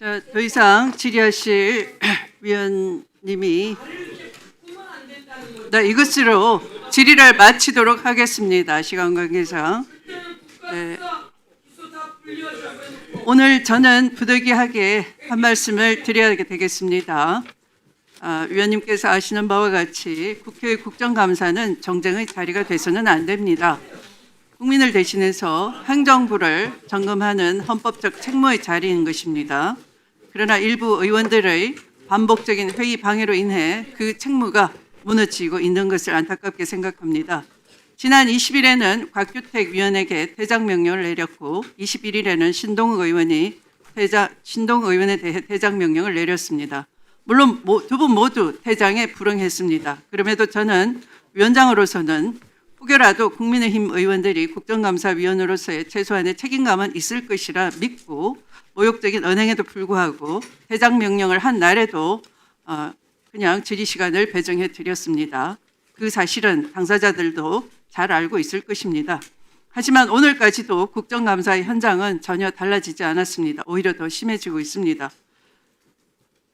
자, 더 이상 질의하실 위원님이 네, 이것으로 질의를 마치도록 하겠습니다. 시간 관계상. 네. 오늘 저는 부득이하게 한 말씀을 드려야 되겠습니다. 아, 위원님께서 아시는 바와 같이 국회의 국정감사는 정쟁의 자리가 돼서는 안 됩니다. 국민을 대신해서 행정부를 점검하는 헌법적 책무의 자리인 것입니다. 그러나 일부 의원들의 반복적인 회의 방해로 인해 그 책무가 무너지고 있는 것을 안타깝게 생각합니다. 지난 20일에는 곽규택 위원에게 퇴장 명령을 내렸고 21일에는 신동욱 의원이 퇴장, 신동욱 의원에 대해 퇴장 명령을 내렸습니다. 물론 두 분 모두 퇴장에 불응했습니다. 그럼에도 저는 위원장으로서는 혹여라도 국민의힘 의원들이 국정감사위원으로서의 최소한의 책임감은 있을 것이라 믿고 모욕적인 언행에도 불구하고 퇴장 명령을 한 날에도 어, 그냥 질의 시간을 배정해 드렸습니다. 그 사실은 당사자들도 잘 알고 있을 것입니다. 하지만 오늘까지도 국정감사의 현장은 전혀 달라지지 않았습니다. 오히려 더 심해지고 있습니다.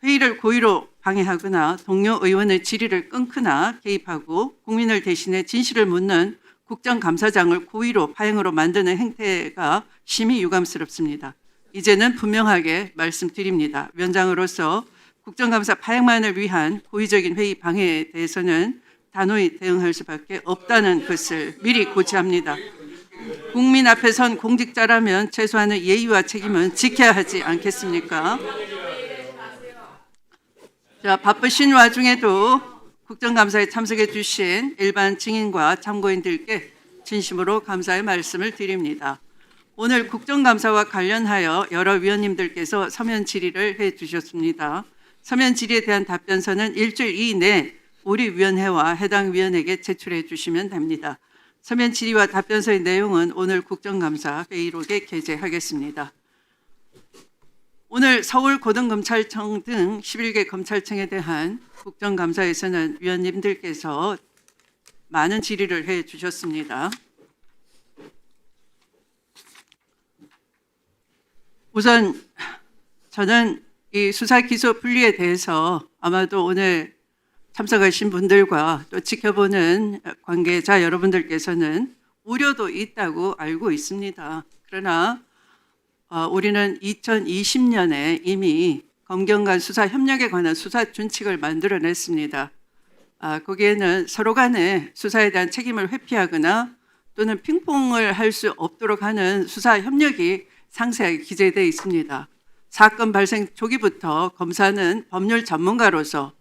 회의를 고의로 방해하거나 동료 의원의 질의를 끊거나 개입하고 국민을 대신해 진실을 묻는 국정감사장을 고의로 파행으로 만드는 행태가 심히 유감스럽습니다. 이제는 분명하게 말씀드립니다. 위원장으로서 국정감사 파행만을 위한 고의적인 회의 방해에 대해서는 단호히 대응할 수밖에 없다는 것을 미리 고지합니다. 국민 앞에 선 공직자라면 최소한의 예의와 책임은 지켜야 하지 않겠습니까? 자, 바쁘신 와중에도 국정감사에 참석해 주신 일반 증인과 참고인들께 진심으로 감사의 말씀을 드립니다. 오늘 국정감사와 관련하여 여러 위원님들께서 서면 질의를 해 주셨습니다. 서면 질의에 대한 답변서는 일주일 이내 우리 위원회와 해당 위원에게 제출해 주시면 됩니다. 서면 질의와 답변서의 내용은 오늘 국정감사 회의록에 게재하겠습니다. 오늘 서울 고등검찰청 등 11개 검찰청에 대한 국정감사에서는 위원님들께서 많은 질의를 해 주셨습니다. 우선 저는 이 수사 기소 분리에 대해서 아마도 오늘 참석하신 분들과 또 지켜보는 관계자 여러분들께서는 우려도 있다고 알고 있습니다. 그러나 어, 우리는 2020년에 이미 검경 간 수사 협력에 관한 수사 준칙을 만들어냈습니다. 아, 거기에는 서로 간에 수사에 대한 책임을 회피하거나 또는 핑퐁을 할 수 없도록 하는 수사 협력이 상세하게 기재되어 있습니다. 사건 발생 초기부터 검사는 법률 전문가로서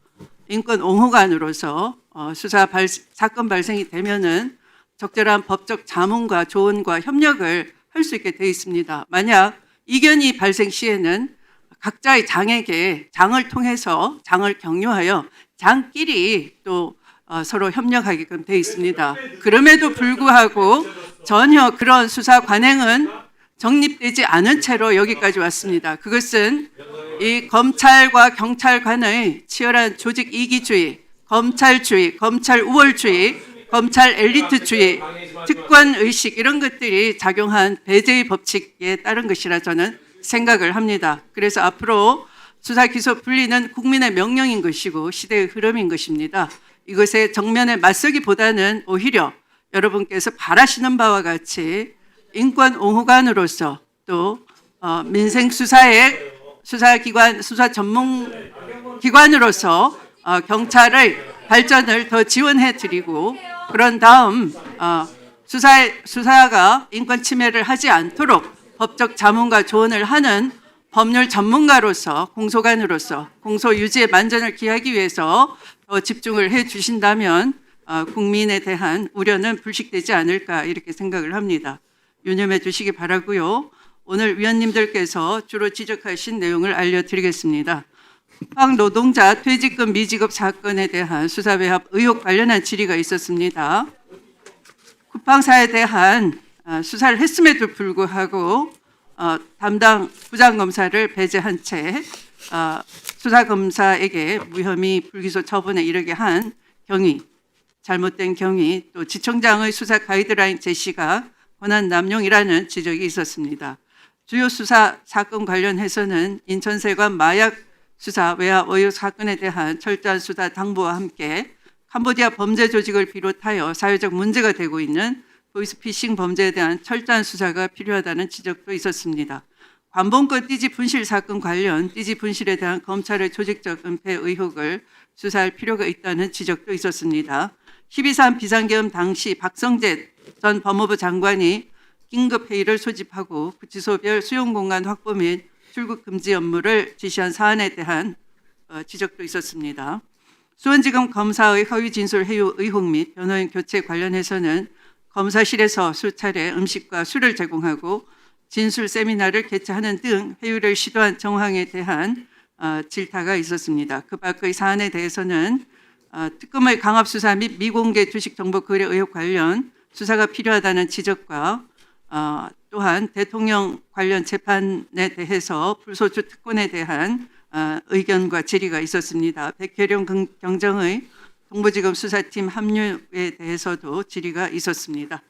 인권 옹호관으로서 어, 수사 발, 사건 발생이 되면은 적절한 법적 자문과 조언과 협력을 할 수 있게 되어 있습니다. 만약 이견이 발생 시에는 각자의 장에게 장을 통해서 장을 격려하여 장끼리 또 어, 서로 협력하게끔 되어 있습니다. 그럼에도 불구하고 전혀 그런 수사 관행은 정립되지 않은 채로 여기까지 왔습니다. 그것은 이 검찰과 경찰 간의 치열한 조직 이기주의, 검찰주의, 검찰 우월주의, 검찰 엘리트주의, 특권 의식 이런 것들이 작용한 배제의 법칙에 따른 것이라 저는 생각을 합니다. 그래서 앞으로 수사 기소 분리는 국민의 명령인 것이고 시대의 흐름인 것입니다. 이것에 정면에 맞서기보다는 오히려 여러분께서 바라시는 바와 같이 인권 옹호관으로서 또 어, 민생 수사의 수사기관 수사 전문 기관으로서 어, 경찰의 발전을 더 지원해 드리고 그런 다음 어, 수사 수사가 인권 침해를 하지 않도록 법적 자문과 조언을 하는 법률 전문가로서 공소관으로서 공소 유지의 만전을 기하기 위해서 더 집중을 해 주신다면 어, 국민에 대한 우려는 불식되지 않을까 이렇게 생각을 합니다. 유념해 주시기 바라고요. 오늘 위원님들께서 주로 지적하신 내용을 알려드리겠습니다. 쿠팡 노동자 퇴직금 미지급 사건에 대한 수사 배합 의혹 관련한 질의가 있었습니다. 쿠팡사에 대한 아, 수사를 했음에도 불구하고 어, 담당 부장검사를 배제한 채 어, 수사검사에게 무혐의 불기소 처분에 이르게 한 경위, 잘못된 경위, 또 지청장의 수사 가이드라인 제시가 권한 남용이라는 지적이 있었습니다. 주요 수사 사건 관련해서는 인천세관 마약 수사 외압 의혹 사건에 대한 철저한 수사 당부와 함께 캄보디아 범죄 조직을 비롯하여 사회적 문제가 되고 있는 보이스피싱 범죄에 대한 철저한 수사가 필요하다는 지적도 있었습니다. 관봉권 띠지 분실 사건 관련 띠지 분실에 대한 검찰의 조직적 은폐 의혹을 수사할 필요가 있다는 지적도 있었습니다. 12.3 비상계엄 당시 박성재 전 법무부 장관이 긴급 회의를 소집하고 구치소별 수용 공간 확보 및 출국 금지 업무를 지시한 사안에 대한 어, 지적도 있었습니다. 수원지검 검사의 허위 진술 해유 의혹 및 변호인 교체 관련해서는 검사실에서 수차례 음식과 술을 제공하고 진술 세미나를 개최하는 등 회유를 시도한 정황에 대한 어, 질타가 있었습니다. 그 밖의 사안에 대해서는 어, 특검의 강압 수사 및 미공개 주식 정보 거래 의혹 관련 수사가 필요하다는 지적과 어, 또한 대통령 관련 재판에 대해서 불소추 특권에 대한 어, 의견과 질의가 있었습니다. 백혜령 경- 경정의 동부지검 수사팀 합류에 대해서도 질의가 있었습니다.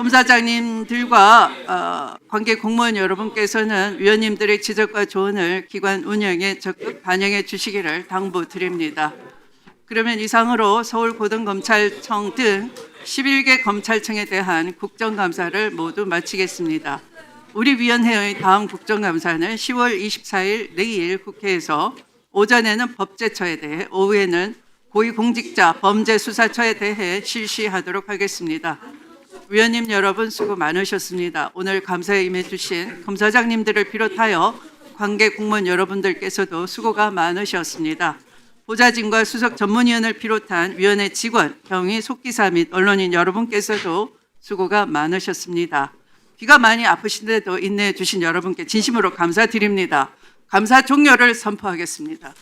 검사장님들과 어, 관계 공무원 여러분께서는 위원님들의 지적과 조언을 기관 운영에 적극 반영해 주시기를 당부드립니다. 그러면 이상으로 서울고등검찰청 등 11개 검찰청에 대한 국정감사를 모두 마치겠습니다. 우리 위원회의 다음 국정감사는 10월 24일 내일 국회에서 오전에는 법제처에 대해 오후에는 고위공직자 범죄수사처에 대해 실시하도록 하겠습니다. 위원님 여러분 수고 많으셨습니다. 오늘 감사에 임해주신 검사장님들을 비롯하여 관계 공무원 여러분들께서도 수고가 많으셨습니다. 보좌진과 수석 전문위원을 비롯한 위원회 직원, 경위 속기사 및 언론인 여러분께서도 수고가 많으셨습니다. 귀가 많이 아프신데도 인내해 주신 여러분께 진심으로 감사드립니다. 감사 종료를 선포하겠습니다.